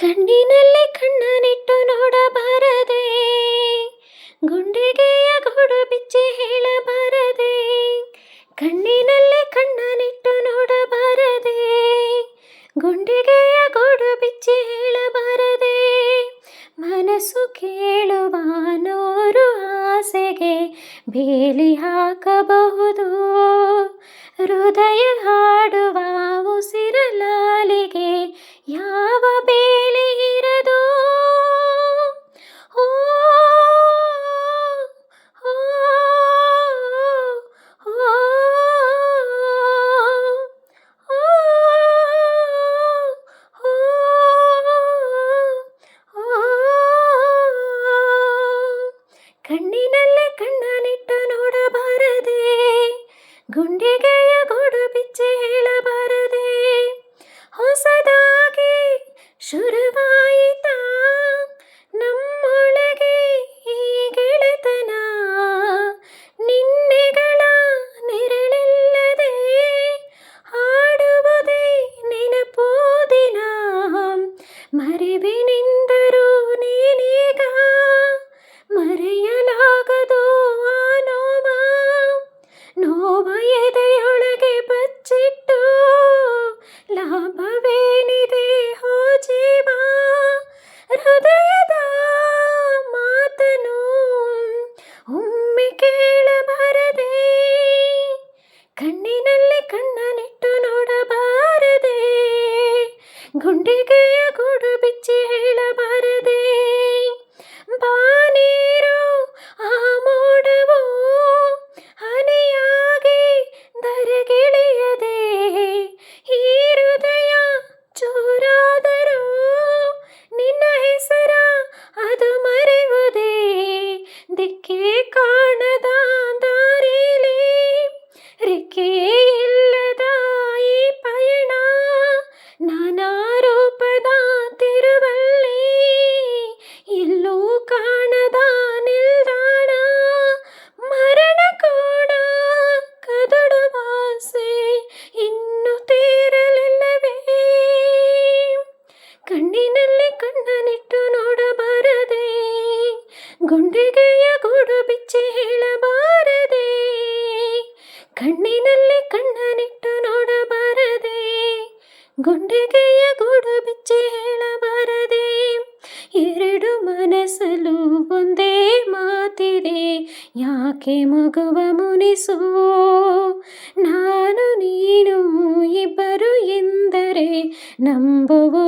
ಕಣ್ಣಿನಲ್ಲಿ ಕಣ್ಣನಿಟ್ಟು ನೋಡಬಾರದೆ. ಗುಂಡಿಗೆಯ ಗೂಡು ಬಿಚ್ಚಿ ಹೇಳಬಾರದೆ. ಕಣ್ಣಿನಲ್ಲಿ ಕಣ್ಣನಿಟ್ಟು ನೋಡಬಾರದೆ. ಗುಂಡಿಗೆಯ ಗೂಡು ಬಿಚ್ಚಿ ಹೇಳಬಾರದೆ. ಮನಸ್ಸು ಕೇಳುವ ಆಸೆಗೆ ಬೇಲಿ ಹಾಕಬಹುದು. ಹೃದಯ ಕಣ್ಣಿನಲ್ಲೇ ಕಣ್ಣನಿಟ್ಟು ನೋಡಬಾರದೆ ಗುಂಡಿಗೆಯ ಗೂಡು ಬಿಚ್ಚಿ ಹೇಳಬಾರದೆ ಕಣ್ಣಿನಲ್ಲಿ ಕಣ್ಣನಿಟ್ಟು ನೋಡಬಾರದೆ. ಗುಂಡಿಗೆಯ ಗೂಡು ಬಿಚ್ಚಿ ಹೇಳಬಾರದೆ. ಬಾನೀರು ಆ ಮೋಡವು ಹನಿಯಾಗಿ ಧರೆಗಿಳಿಯದೆ. ಈ ಹೃದಯ ಚೂರಾದರೂ ನಿನ್ನ ಹೆಸರ ಅದು ಮರೆಯುವುದೇ. ದಿಕ್ಕೇ ಕಾಣದ ಕಣ್ಣಿನಲ್ಲಿ ಕಣ್ಣನಿಟ್ಟು ನೋಡಬಾರದೆ. ಗುಂಡಿಗೆಯ ಗೂಡು ಬಿಚ್ಚಿ ಹೇಳಬಾರದೆ. ಕಣ್ಣಿನಲ್ಲಿ ಕಣ್ಣನಿಟ್ಟು ನೋಡಬಾರದೆ. ಗುಂಡಿಗೆಯ ಗೂಡು ಬಿಚ್ಚಿ ಹೇಳಬಾರದೆ. ಎರಡು ಮನಸ್ಸಲು ಒಂದೇ ಮಾತಿದೆ. ಯಾಕೆ ಮಗುವ ಮುನಿಸು? ನಾನು ನೀನು ಇಬ್ಬರು ಎಂದರೆ ಮನಸ್ಸು